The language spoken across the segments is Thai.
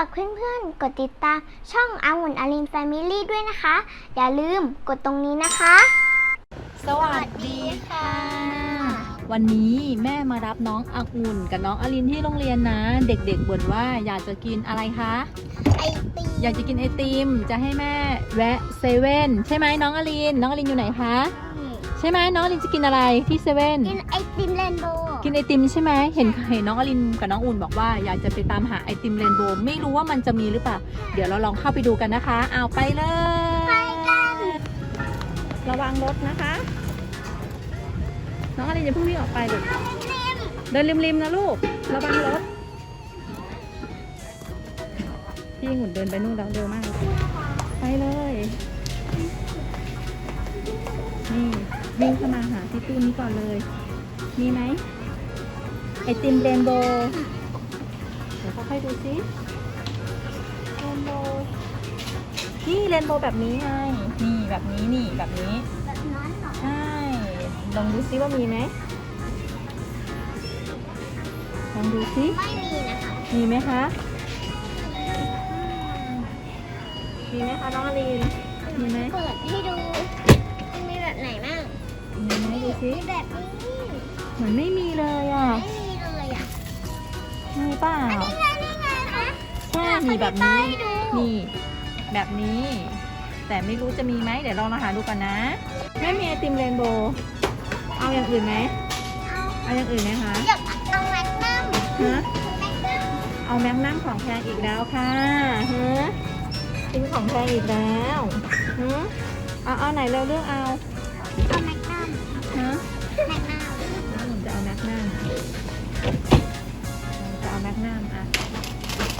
ากเพื่อนๆ กดติดตามช่องอังุ่นอารินแฟมิลี่ด้วยนะคะ อย่าลืมกดตรงนี้นะคะ สวัสดีค่ะ วันนี้แม่มารับน้องอังุ่นกับน้องอลินที่โรงเรียนนะ เด็กๆบ่นว่าอยากจะกินอะไรคะ ไอตีอยากจะกินไอติม จะให้แม่แวะเซเว่นใช่ไหมน้องอลิน น้องอลินอยู่ไหนคะ ใช่ไหมน้องอลินจะกินอะไรที่เซเว่นกินไอติมเรนโบว์กินไอติมใช่ไหมเห็นเห็นน้องอลินกับน้องอุ่นบอกว่าอยากจะไปตามหาไอติมเรนโบว์ไม่รู้ว่ามันจะมีหรือเปล่า เดี๋ยวเราลองเข้าไปดูกันนะคะเอาไปเลย ไปกันระวังรถนะคะ น้องอลินอย่าเพิ่งวิ่งออกไปลูกเดินริมๆนะลูกระวังรถพี่หงุนเดินไปนู่นแล้วเร็วมากเลย ตู้นี้ก่อนเลย มีไหมไอติมเรนโบว์เดี๋ยวค่อยๆดูสิเรนโบว์นี่เรนโบว์แบบนี้ไงนี่แบบนี้นี่แบบนี้แบบนั้นเหรอใช่ลองดูซิว่ามีไหมลองดูซิไม่มีนะคะมีไหมคะมีไหมคะน้องอลีนมีไหมเปิดให้ดูมันมีแบบไหนบ้างมี ไหมดูซิมีแบบนี้เหมือนไม่มีเลยอะ ไม่มีเลยอะมีเปล่านี่ไงนี่ไงคะใช่มีแบบนี้ให้ดูนี่ แบบนี้ แต่ไม่รู้จะมีไหมเดี๋ยวลองมาหาดูก่อนนะ ไม่มีไอติมเรนโบว์เอาอย่างอื่นไหมเอาเอาอย่างอื่นไหมคะ อยากเอาแมกนัมฮะ แมกนัมเอาแมกนัมของแพงอีกแล้วค่ะฮะกินของแพงอีกแล้วฮะเอาเอาไหนเร็วเลือกเอา เอาแมกนัมฮะ แมกนัมน้องหนูจะเอาแมกนัมจะเอาแมกนัมอะ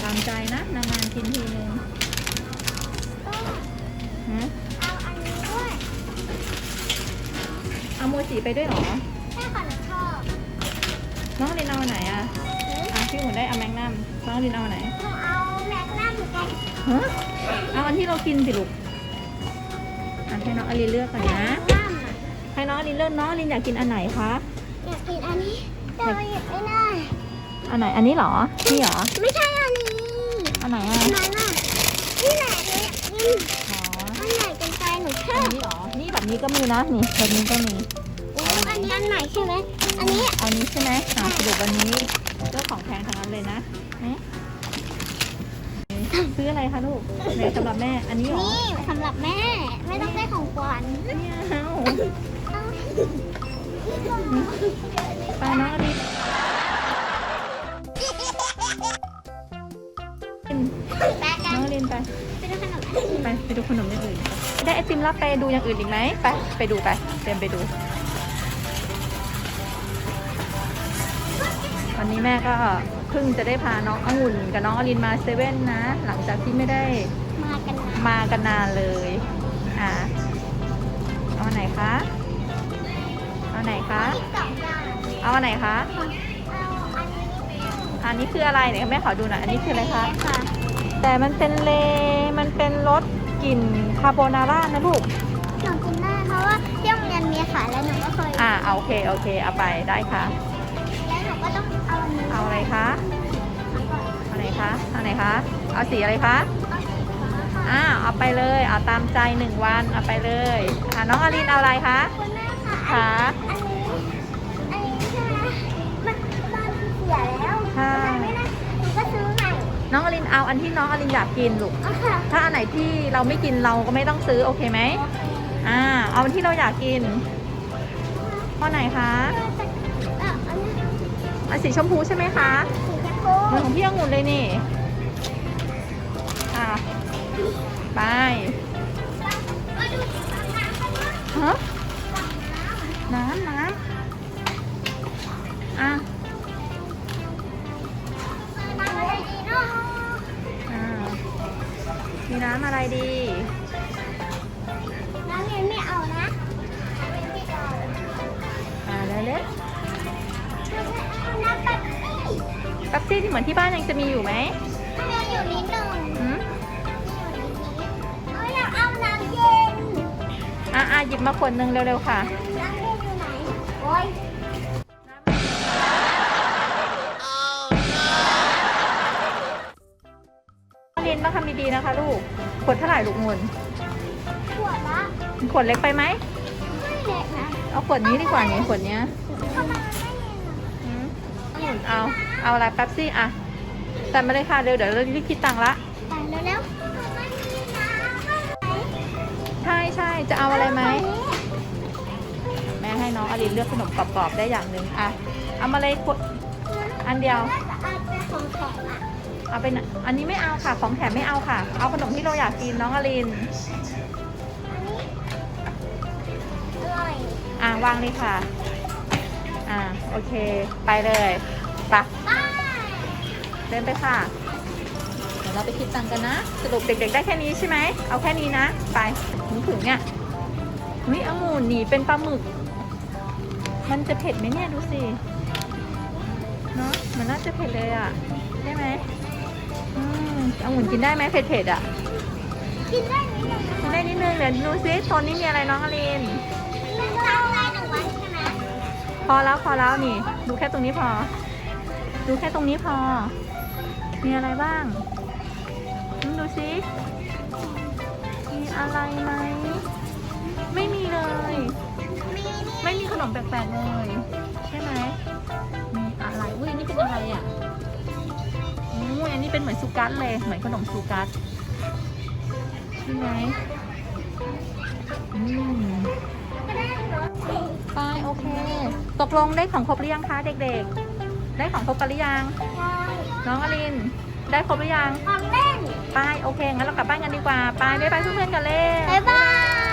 ตามใจนะนานๆกินทีนึงฮะเอาอันนี้ด้วยเอาโมจิไปด้วยเหรอแค่ขอหนูชอบน้องลินเอาไหนอะอะพี่หมูได้เอาแมกนัมน้องลินเอาไหนหนูเอาแมกนัมกันฮะเอาอันที่เรากินสิลูกอันให้น้องอลินเลือกก่อนนะ ให้น้องอลินเลือกน้องอลินอยากกินอันไหนคะ อยากกินอันนี้แต่ว่าหยิบไม่ได้ อันไหน อันนี้เหรอ นี่เหรอ ไม่ใช่อันนี้อันไหนอะอันนั้นอะนี่แหละหนูอยากกินอ๋ออันไหนกันไปหนูชอัอนบนี้เหรอ นี่แบบนี้ก็มีนะ นี่แบบนี้ก็มีอันนี้อันไหนใช่ไหมอันนี้เอานี้ใช่ไหมอ่าสรุปวันนี้เจ้าของแพงทั้งนั้นเลยนะเอ๊ะซื้ออะไรคะลูกในสำหรับแม่ อันนี้เหรอ นี่สำหรับแม่ ไม่ต้องได้ของขวั ไปน้องอดีนแป๊กกัน้นองอดินไปไปดูขนมไปไปดูขนมอย่างอื่นได้ไอติมแล้วไปดูอย่างอื่นอีกไหมไปไปดูไปเต็มไปดู วันนี้แม่ก็เพิ่งจะได้พาน้ององุ่นกับน้องอลินมาเซเว่นนะ หลังจากที่ไม่ได้มากันนะมากันนานเลย อ่าเอาอันไหนคะเอาอันไหนคะอีกสองอย่างเอาอันไหนคะ เอาอันนี้อันนี้คืออะไรเนี่ยแม่ขอดูหน่อย อันนี้คืออะไรคะค่ะแต่มันเป็นเล มันเป็นรสกลิ่นคาโบนาร่านะลูกหนูกินได้เพราะว่าที่โรงเรียนมีขายแล้วหนูก็เคย อ่าเอาโอเค โอเค เอาไปได้ค่ะ แล้วหนูก็ต้องเอาอันนี้เอาอะไรคะ เอาก่อนเอาไหนคะ เอาไหนคะ เอาสีอะไรคะเอาสีฟ้าค่ะอ่าเอาไปเลย เอาตามใจหนึ่งวัน เอาไปเลย อ่าน้องอลินเอาอะไรคะ คุณแม่ ค่ะขาอันนี้อันนี้ใช่ไหมมันมันเสียแล้วใช่ไม่ได้หนูก็ซื้อใหม่น้องอลินเอาอันที่น้องอลินอยากกินลูก เอาค่ะถ้าอันไหนที่เราไม่กินเราก็ไม่ต้องซื้อโอเคไหมอ่า เอาอันที่เราอยากกินข้อไหนคะอะอันนี้อันสีชมพูใช่ไหมคะสีชมพูเหมือนของพี่องุ่นเลยนี่อ่าไปมาดูน้ำน้ำกันนะฮะ น้ำน้ำอะน้ำอะไรดีเนาะอ่ามีน้ำอะไรดี น้ำเย็นไม่เอานะน้ำเย็นไม่เอาอ่าแล้วเล็กน้ำแบบนี้แป๊บซี่ที่เหมือนที่บ้านยังจะมีอยู่ไหมน้ำเย็นอยู่นิดหนึ่งอืมเอาอยากเอาน้ำเย็น อะอะหยิบมาขวดหนึงเร็วๆค่ะ น้ำ เย็นอยู่ไหนโอ้ยดีๆนะคะลูก ขวดเท่าไหร่ลูกงุนขวดละขวดเล็กไปไหมไม่เล็กนะเอาขวดนี้ดีกว่านี่ขวดเนี้ยทำไมไม่เล็กอืมองุ่นเอาเอาอะไรแป๊บซี่อะแต่มาเลยค่ะเดี๋ยวเดี๋ยวเรารีบคิดตังค์ละแต่เร็วๆไม่มีน้ำใช่ใช่จะเอาอะไรไหมแม่ให้ น้องอลินเลือกขนมกรอบๆได้อย่างหนึ่งอะเอามาเลยอันเดียวเอาเป็นะอันนี้ไม่เอาค่ะของแถมไม่เอาค่ะ เอาขนมที่เราอยากกินน้องอลินอร่อยอะวางเลยค่ะ อะโอเค ไปเลยไปะเดินไปค่ะ เดี๋ยวเราไปคิดตังค์กันนะสรุปเด็กๆได้แค่นี้ใช่ไหมเอาแค่นี้นะ ไปถึงถึงเนี่ยวิองุ่นหนีเป็นปลาหมึก มันจะเผ็ดไหมเนี่ยดูสิเนอะมันน่าจะเผ็ดเลยอะได้ไหมอืมองุ่นกินได้ไหมเผ็ดๆอะกินได้นิดนึงกินได้นิดนึงเดี๋ยวดูซิโซนนี้มีอะไรน้องอลินมันตั้งได้หนึ่งวันใช่ไหมพอแล้วพอแล้วนี่ ดูแค่ตรงนี้พอ ดูแค่ตรงนี้พอ มีอะไรบ้างอืมดูสิมีอะไรไหมไม่มีเลยมีนี่ ไม่มีขนมแปลกๆเลย ใช่ไหมมีอะไรอุ้ยอันนี่เป็นอะไรอะอุ้ยอันนี้เป็นเหมือนซูกัสเลยเหมือนขนมซูกัสใช่ไหมอืมก็ได้เหรอไปโอเค ตกลงได้ของครบหรือยังคะเด็กๆ ได้ของครบกันหรือยังใช่น้องอลิน ได้ครบหรือยังของเล่นไปโอเคงั้นเรากลับบ้านกันดีกว่าไปบ๊ายบายเพื่อนๆกันเลยบ๊ายบาย